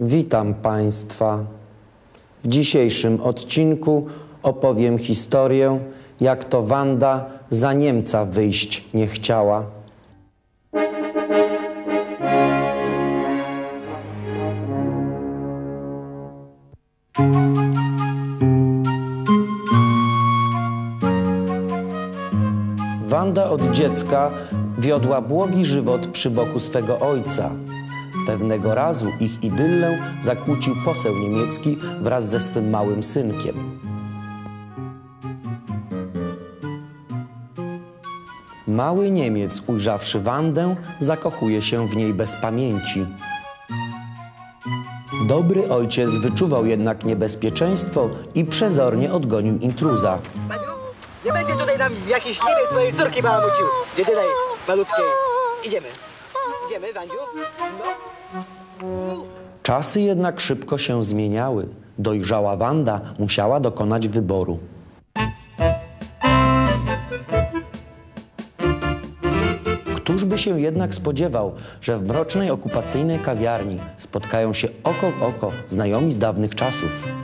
Witam Państwa. W dzisiejszym odcinku opowiem historię, jak to Wanda za Niemca wyjść nie chciała. Wanda od dziecka wiodła błogi żywot przy boku swego ojca. Pewnego razu ich idyllę zakłócił poseł niemiecki wraz ze swym małym synkiem. Mały Niemiec, ujrzawszy Wandę, zakochuje się w niej bez pamięci. Dobry ojciec wyczuwał jednak niebezpieczeństwo i przezornie odgonił intruza. Paniu, nie będzie tutaj nam jakiś Niemiec swojej córki bałamucił. Jedynej, malutkiej. Idziemy. Idziemy? No. Czasy jednak szybko się zmieniały. Dojrzała Wanda musiała dokonać wyboru. Któż by się jednak spodziewał, że w mrocznej okupacyjnej kawiarni spotkają się oko w oko znajomi z dawnych czasów?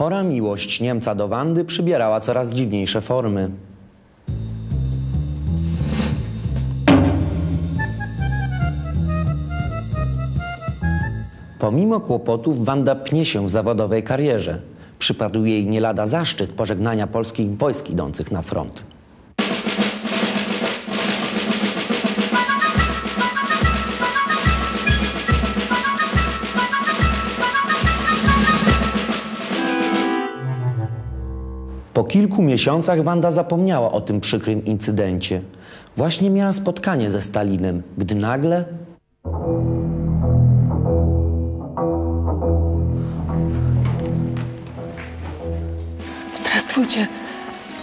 Chora miłość Niemca do Wandy przybierała coraz dziwniejsze formy. Pomimo kłopotów Wanda pnie się w zawodowej karierze. Przypadł jej nie lada zaszczyt pożegnania polskich wojsk idących na front. Po kilku miesiącach Wanda zapomniała o tym przykrym incydencie. Właśnie miała spotkanie ze Stalinem, gdy nagle Здравствуйте,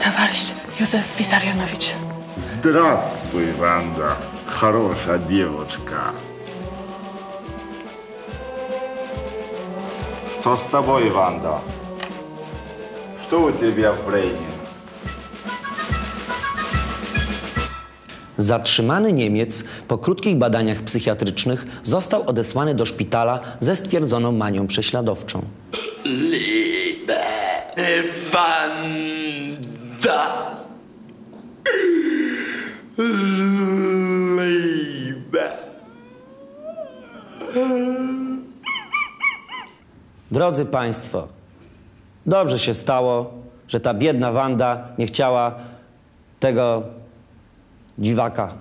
товарищ Юзеф Виссарионович. Здравствуй, Ванда, хорошая девочка. Что с тобой, Ванда? Что у тебя в брейне? zatrzymany Niemiec po krótkich badaniach psychiatrycznych został odesłany do szpitala ze stwierdzoną manią prześladowczą. Liebe Wanda. Liebe. Drodzy Państwo, dobrze się stało, że ta biedna Wanda nie chciała tego dziwaka,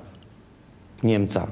Niemca.